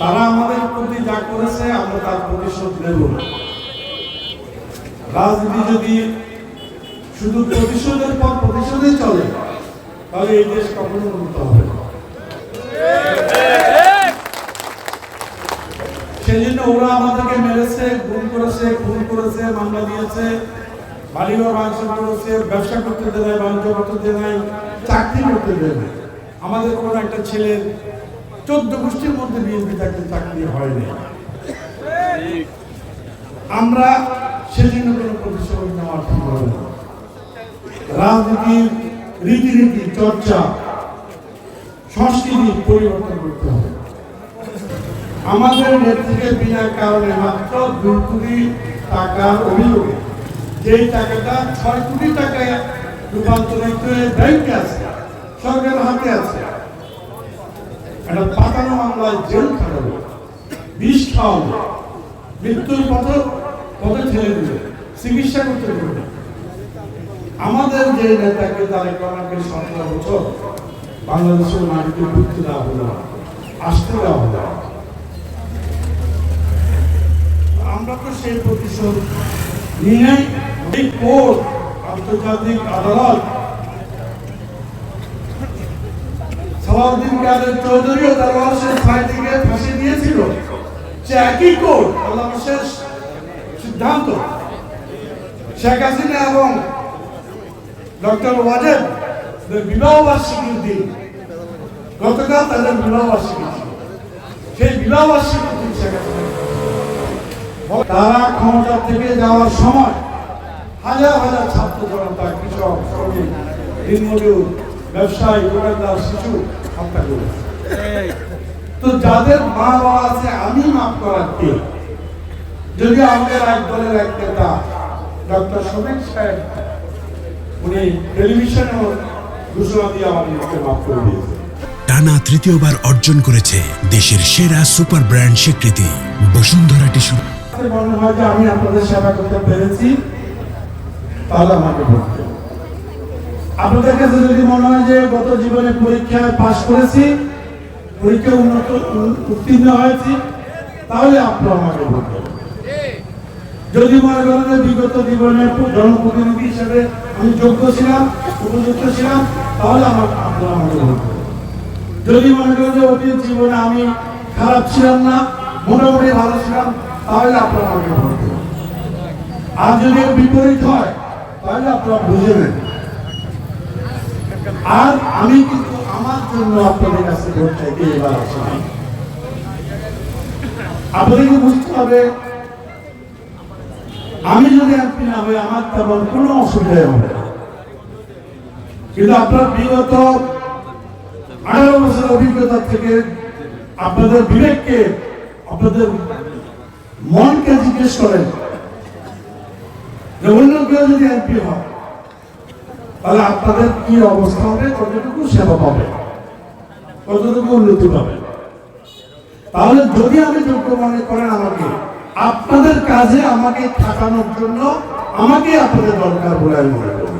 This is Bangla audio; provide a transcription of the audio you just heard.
তারা আমাদের প্রতি যা করেছে, আমরা তার প্রতিশোধ নেব না। রাজনীতি যদি শুধু প্রতিশোধের পর প্রতিশোধে চলে, তাহলে এই দেশ কখনো উন্নত হবে না। সেই জন্য ওরা আমাদেরকে মেরেছে গুম করেছে, খুন করেছে, মামলা দিয়েছে। বাড়িঘর ভাঙচুর করেছে ব্যবসা করতে দেয় বাণিজ্য করতে দেয় চাকরি করতে দেয় আমাদের কোনো একটা ছেলের চোদ্দ গোষ্ঠীর মধ্যে বিএনপি থাকতে চাকরি হয়নি আমরা সেজন্য কোনো প্রতিশোধ নেওয়া ঠিক হবে না। রাজনীতির রীতিনীতি, চর্চা, সংস্কৃতি পরিবর্তন করতে হবে। আমাদের নেত্রীকে বিনা কারণে মাত্র দুই কোটি টাকার অভিযোগে যেই টাকাটা ছয় কোটি টাকায় রূপান্তরিত হয়ে ব্যাংকে আছে, সরকারের হাতে আছে মামলায় জেল খাটাবো, বিষ খাওয়াবো, মৃত্যুর পথে পথে ঠেলে দিবে, চিকিৎসা করতে দেবে আমাদের যে নেতাকে তারেক রহমানকে সতেরো বছর, বাংলাদেশের মাটিতে ঢুকতে দেওয়া হলো আসতে দেওয়া হলো আমরা তো সেই প্রতিশোধ নিয়ে আন্তর্জাতিক আদালত সালাউদ্দিন কাদের চৌধুরী ও তার ওয়ারিসের ফাইটিংয়ে ফাঁসি দিয়েছিল। সে একই কোর্ট আল্লাহ শেষ সিদ্ধান্ত। শেখ হাসিনা এবং ডক্টর ওয়াজেদ বিবাহ বার্ষিকীর দিন। গতকাল তাদের বিবাহ বার্ষিকী সেই বিবাহ বার্ষিকীর দিন শেখ হাসিনা তারা ক্ষমতা থেকে যাওয়ার সময় হাজার হাজার ছাত্র জনতা, কৃষক, শ্রমিক, দিনমজুর, ব্যবসায়ী, দোকানদার, শিশু তো যাদের মা বাবা আছে আমি মাফ করার কে? যদি আমাদের এক দলের এক নেতা ডক্টর সাহেব উনি টেলিভিশনেও ঘোষণা দিয়ে আমাদেরকে মাফ করে দিয়েছে। টানা তৃতীয়বার অর্জন করেছে দেশের সেরা সুপার ব্র্যান্ড স্বীকৃতি বসুন্ধরা টিস্যু। মনে হয় যে আমি আপনাদের সেবা করতে পেরেছি তাহলে আমাকে দেবেন। আপনাদের কাছে যদি মনে হয় যে গত জীবনে পরীক্ষায় পাশ করেছি পরীক্ষায় উন্নত উত্তীর্ণ হয়েছি, তাহলে আপনারা আমাকে ভোট দেবেন। যদি মনে করেন যে বিগত জীবনে জনপ্রতিনিধি হিসেবে আমি যোগ্য ছিলাম, উপযুক্ত ছিলাম, তাহলে আমার আপনারা আমাকে ভোট। যদি মনে করেন যে অতীত জীবনে আমি খারাপ ছিলাম না, মোটামুটি ভালো ছিলাম, তাহলে আপনারা আমাকে ভোট দেবেন। আর যদি বিপরীত হয়, তাহলে আপনারা বুঝে নেন আর আমি কিন্তু আমার জন্য আপনাদের কাছে ভোট চাইতে এবার আসলাম আপনাদেরকে বুঝতে হবে আমি যদি এমপি না হই, আমার তেমন কোনো অসুবিধা হবে না। কিন্তু আপনার বিগত আঠারো বছর অভিজ্ঞতা থেকে আপনাদের বিবেককে, আপনাদের মনকে জিজ্ঞেস করেন যে অন্য কেউ যদি এমপি হয় তাহলে আপনাদের কি অবস্থা হবে? কতটুকু সেবা পাবে? কতটুকু উন্নতি পাবে? তাহলে যদি আমি যোগ্য মনে করেন আমাকে, আপনাদের কাজে আমাকে থাকানোর জন্য আমাকে আপনাদের দরকার বলে আমি মনে করি।